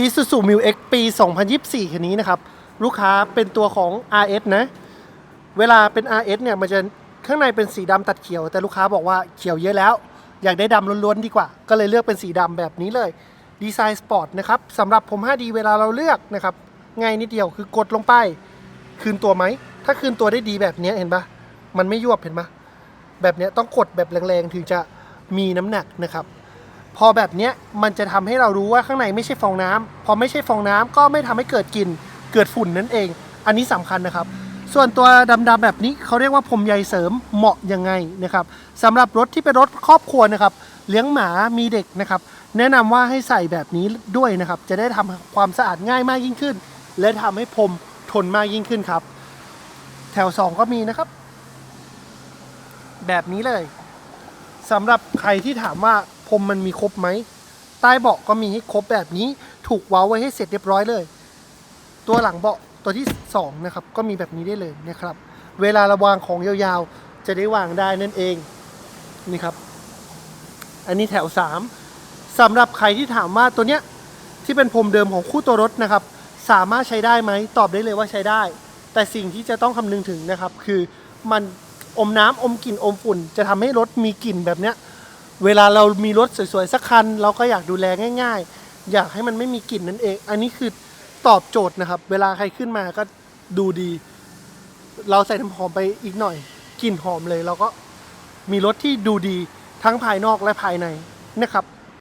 Isuzu m u X ปี 2024 คันนี้นะครับ ลูกค้าเป็นตัวของ RS นะ เวลาเป็น RS เนี่ย มันจะข้างในเป็นสีดำตัดเขียว แต่ลูกค้าบอกว่าเขียวเยอะแล้ว อยากได้ดำล้วนๆดีกว่า ก็เลยเลือกเป็นสีดำแบบนี้เลย ดีไซน์สปอร์ตนะครับสำหรับผม 5D เวลาเราเลือกนะครับ ง่ายนิดเดียวคือกดลงไป คืนตัวไหม ถ้าคืนตัวได้ดีแบบนี้เห็นปะมันไม่ยวบเห็นปะแบบนี้ต้องกดแบบแรงๆถึงจะมีน้ำหนักนะครับ พอแบบเนี้ยมันจะทำให้เรารู้ว่าข้างในไม่ใช่ฟองน้ำพอไม่ใช่ฟองน้ำก็ไม่ทำให้เกิดกลิ่นเกิดฝุ่นนั่นเอง อันนี้สำคัญนะครับ ส่วนตัวดำๆแบบนี้เขาเรียกว่าพรมใยเสริมเหมาะยังไงนะครับสำหรับรถที่เป็นรถครอบครัวนะครับ เลี้ยงหมามีเด็กนะครับ แนะนำว่าให้ใส่แบบนี้ด้วยนะครับ จะได้ทำความสะอาดง่ายมากยิ่งขึ้น และทำให้พรมทนมากยิ่งขึ้นครับ แถว 2 ก็มีนะครับ แบบนี้เลยสำหรับใครที่ถามว่า พรมมันมีครบไหม ใต้เบาะก็มีให้ครบแบบนี้ ถูกเว้าไว้ให้เสร็จเรียบร้อยเลย ตัวหลังเบาะตัวที่2นะครับก็มีแบบนี้ได้เลยนะครับ เวลาราวางของยาวๆ จะได้วางได้นั่นเอง นี่ครับ อันนี้แถว 3สำหรับใครที่ถามว่าตัวเนี้ยที่เป็นพรมเดิมของคู่ตัวรถนะครับ สามารถใช้ได้ไหมตอบได้เลยว่าใช้ได้ แต่สิ่งที่จะต้องคำนึงถึงนะครับ คือมันอมน้ำอมกลิ่นอมฝุ่น จะทำให้รถมีกลิ่นแบบเนี้ย เวลาเรามีรถสวยๆสักคัน เราก็อยากดูแลง่าย ๆ อยากให้มันไม่มีกลิ่นนั่นเอง อันนี้คือตอบโจทย์นะครับ เวลาใครขึ้นมาก็ดูดี เราใส่น้ำหอมไปอีกหน่อยกลิ่นหอมเลยเราก็มีรถที่ดูดีทั้งภายนอกและภายในนะครับ